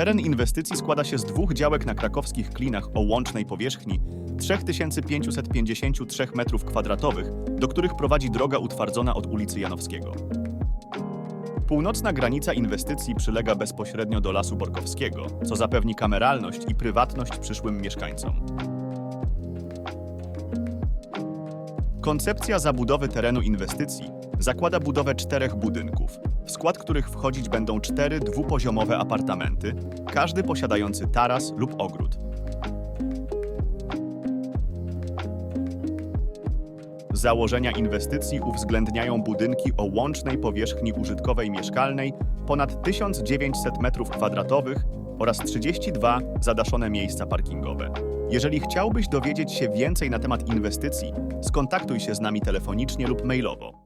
Teren inwestycji składa się z dwóch działek na krakowskich klinach o łącznej powierzchni 3553 m2, do których prowadzi droga utwardzona od ulicy Janowskiego. Północna granica inwestycji przylega bezpośrednio do Lasu Borkowskiego, co zapewni kameralność i prywatność przyszłym mieszkańcom. Koncepcja zabudowy terenu inwestycji zakłada budowę czterech budynków, w skład których wchodzić będą cztery dwupoziomowe apartamenty, każdy posiadający taras lub ogród. Założenia inwestycji uwzględniają budynki o łącznej powierzchni użytkowej mieszkalnej ponad 1900 m2 oraz 32 zadaszone miejsca parkingowe. Jeżeli chciałbyś dowiedzieć się więcej na temat inwestycji, skontaktuj się z nami telefonicznie lub mailowo.